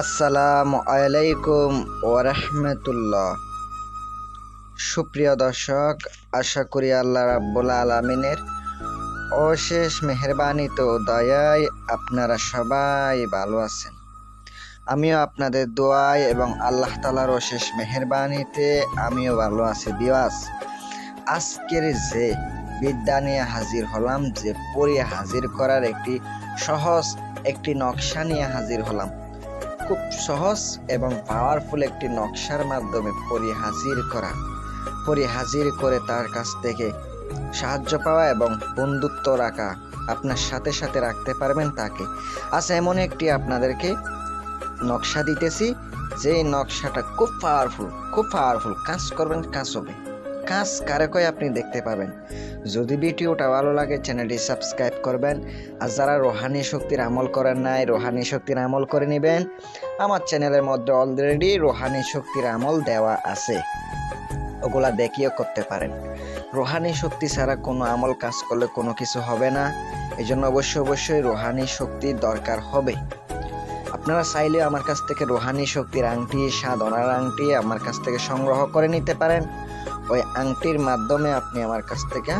আসসালামু আলাইকুম ওরহমতুল্লাহ সুপ্রিয় দর্শক, আশা করি আল্লাহ রাব্বুল আলমিনের অশেষ মেহরবানি তো দয়ায় আপনারা সবাই ভালো আছেন। আমিও আপনাদের দোয়ায় এবং আল্লাহ তালার অশেষ মেহরবানিতে আমিও ভালো আছি। বিওয়াস আজকের যে বিদ্যা নিয়ে হাজির হলাম, যে পড়িয়ে হাজির করার একটি সহজ একটি নকশা নিয়ে হাজির হলাম খুব সহজ এবং পাওয়ারফুল একটি নকশার মাধ্যমে পরি হাজির করা। পরি হাজির করে তার কাছ থেকে সাহায্য পাওয়া এবং বন্ধুত্ব রাখা আপনার সাথে সাথে রাখতে পারবেন তাকে। আচ্ছা এমন একটি আপনাদেরকে নকশা দিতেছি। যে নকশাটা খুব পাওয়ারফুল খুব পাওয়ারফুল কাজ করবেন, কাজ হবে। কাজ কারে কয় আপনি দেখতে পাবেন। যদি ভিডিওটা ভালো লাগে, চ্যানেলটি সাবস্ক্রাইব করবেন। আর যারা রোহানি শক্তির আমল করেন নাই, রোহানি শক্তির আমল করে নেবেন। আমার চ্যানেলের মধ্যে অলরেডি রোহানি শক্তির আমল দেওয়া আছে। ওগুলা দেখিও করতে পারেন। রোহানি শক্তি ছাড়া কোনো আমল কাজ করলে কোনো কিছু হবে না। এই জন্য অবশ্যই অবশ্যই রোহানি শক্তির দরকার হবে। আপনারা চাইলে আমার কাছ থেকে রোহানি শক্তির আংটি, সাধনার আংটি আমার কাছ থেকে সংগ্রহ করে নিতে পারেন। ওই আংটির মাধ্যমে আপনি আমার কাছ থেকে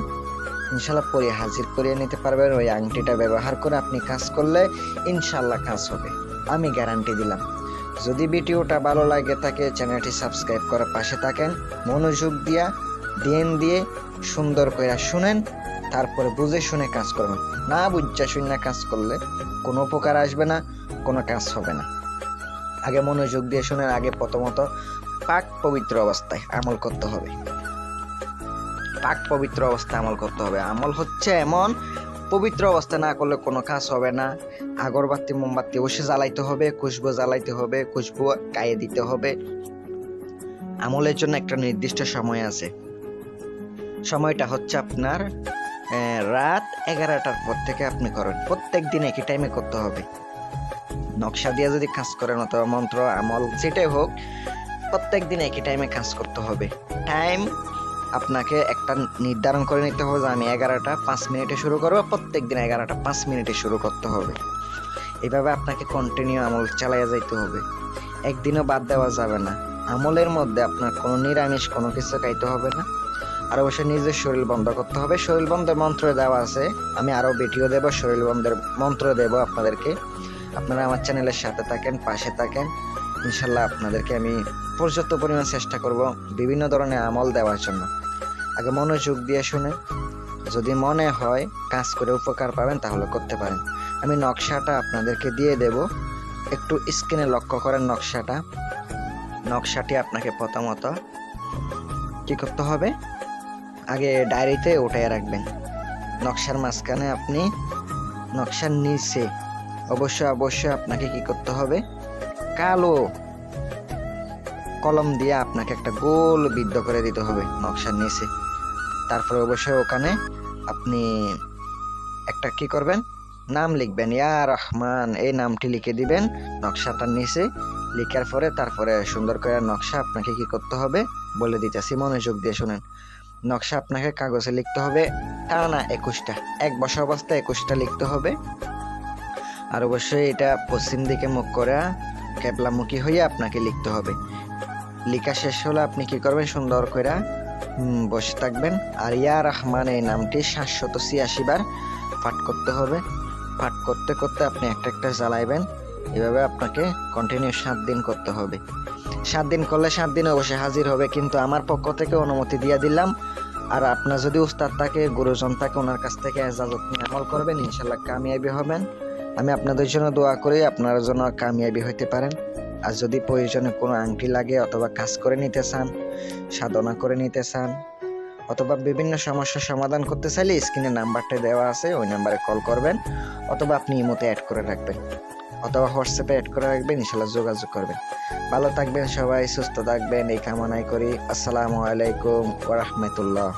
ইনশাল্লাহ পরে হাজির করিয়ে নিতে পারবেন। ওই আংটিটা ব্যবহার করে আপনি কাজ করলে ইনশাল্লাহ কাজ হবে। আমি গ্যারান্টি দিলাম। যদি ভিডিওটা ভালো লাগে থাকে, চ্যানেলটি সাবস্ক্রাইব করে পাশে থাকেন। মনোযোগ দিয়া দিন দিয়ে, সুন্দর করে শুনেন, তারপরে বুঝে শুনে কাজ করবেন। না বুঝা শুনে কাজ করলে কোনো উপকার আসবে না, কোনো কাজ হবে না। আগে মনোযোগ দিয়ে শুনেন, আগে প্রথমত পাক পবিত্র অবস্থায় আমল করতে হবে। পাক পবিত্র অবস্থায় আমল করতে হবে। আমল হচ্ছে এমন, পবিত্র অবস্থা না করলে কোনো কাজ হবে না। আগরবাতি, মোমবাতি অবশ্যই জ্বালাইতে হবে, খুশবু জ্বালাইতে হবে, খুশবু গায়ে দিতে হবে। আমলের জন্য একটা নির্দিষ্ট সময় আছে। সময়টা হচ্ছে আপনার রাত এগারোটার পর থেকে আপনি করেন। প্রত্যেক দিন একই টাইমে করতে হবে। নকশা দিয়ে যদি কাজ করেন অথবা মন্ত্র, আমল, যেটাই হোক প্রত্যেক দিন একই টাইমে কাজ করতে হবে। টাইম আপনাকে একটা নির্ধারণ করে নিতে হবে যে আমি এগারোটা পাঁচ মিনিটে শুরু করব প্রত্যেক দিন এগারোটা পাঁচ মিনিটে শুরু করতে হবে। এভাবে আপনাকে কন্টিনিউ আমল চালাইয়া যাইতে হবে। একদিনও বাদ দেওয়া যাবে না। আমলের মধ্যে আপনার কোনো নিরামিষ কোনো কিছু খাইতে হবে না। আর অবশ্যই নিজের শরীর বন্ধ করতে হবে। শরীর বন্ধের মন্ত্র দেওয়া আছে। আমি আরও ভিডিও দেবো। শরীর বন্ধের মন্ত্র দেবো আপনাদেরকে। আপনারা আমার চ্যানেলের সাথে থাকেন, পাশে থাকেন। ইনশাল্লাহ আপনাদেরকে আমি পর্যাপ্ত পরিমাণ চেষ্টা করব বিভিন্ন ধরনের আমল দেওয়ার জন্য। আগে মনোযোগ দিয়ে শুনে, যদি মনে হয় কাজ করে উপকার পাবেন তাহলে করতে পারেন। আমি নকশাটা আপনাদেরকে দিয়ে দেব। একটু স্ক্রিনে লক্ষ্য করেন নকশাটা। নকশাটি আপনাকে প্রথমত কি করতে হবে? আগে ডায়েরিতে উঠায় রাখবেন। নকশার মাঝখানে আপনি নকশার নিচে অবশ্যই অবশ্যই আপনাকে কি করতে হবে? কালো। কলম দিয়ে আপনাকে একটা গোল বিদ্ধ করে দিতে হবে নকশার নিচে। তারপরে অবশ্যই ওখানে আপনি একটা কি করবেন? নাম লিখবেন, ইয়া রহমান এই নামটি লিখে দিবেন নকশাটার নিচে। লিখার পরে তারপরে সুন্দর করে নকশা আপনাকে কি করতে হবে? বলে দিতেছি মনোযোগ দিয়ে শুনেন। নকশা আপনাকে কাগজে লিখতে হবে টানা একুশটা, এক বছর অবস্থায় একুশটা লিখতে হবে। আর অবশ্যই এটা পশ্চিম দিকে মুখ করে ক্যাবলামুখী হয়ে আপনাকে লিখতে হবে। লেখা শেষ হলে আপনি কি করবেন? সুন্দর করে বসে থাকবেন। আর ইয়া রহমান এই নামটি সাতশত ছিয়াশি বার পাঠ করতে হবে। পাঠ করতে করতে আপনি একটা একটা জ্বালাইবেন। এভাবে আপনাকে কন্টিনিউ সাত দিন করতে হবে। সাত দিন করলে সাত দিন অবশ্যই হাজির হবে, কিন্তু আমার পক্ষ থেকে অনুমতি দিয়ে দিলাম। আর আপনার যদি উস্তাদ থাকে, গুরুজন থাকে, ওনার কাছ থেকে এজাজত নিয়ে আমল করবেন, ইনশাল্লাহ কামিয়াবি হবেন। আমি আপনাদের জন্য দোয়া করি আপনার জন্য কামিয়াবি হইতে পারেন। আর যদি প্রয়োজনে কোনো আংটি লাগে অথবা কাজ করে নিতে চান, সাধনা করে নিতে চান, অথবা বিভিন্ন সমস্যার সমাধান করতে চাইলে স্ক্রিনে নাম্বারটা দেওয়া আছে, ওই নাম্বারে কল করবেন, অথবা আপনি ইমোতে অ্যাড করে রাখবেন, অথবা হোয়াটসঅ্যাপে অ্যাড করে রাখবেন, ইনশাল্লাহ যোগাযোগ করবেন। ভালো থাকবেন সবাই, সুস্থ থাকবেন, এই কামনাই করি। আসসালামু আলাইকুম ওরহমতুল্লাহ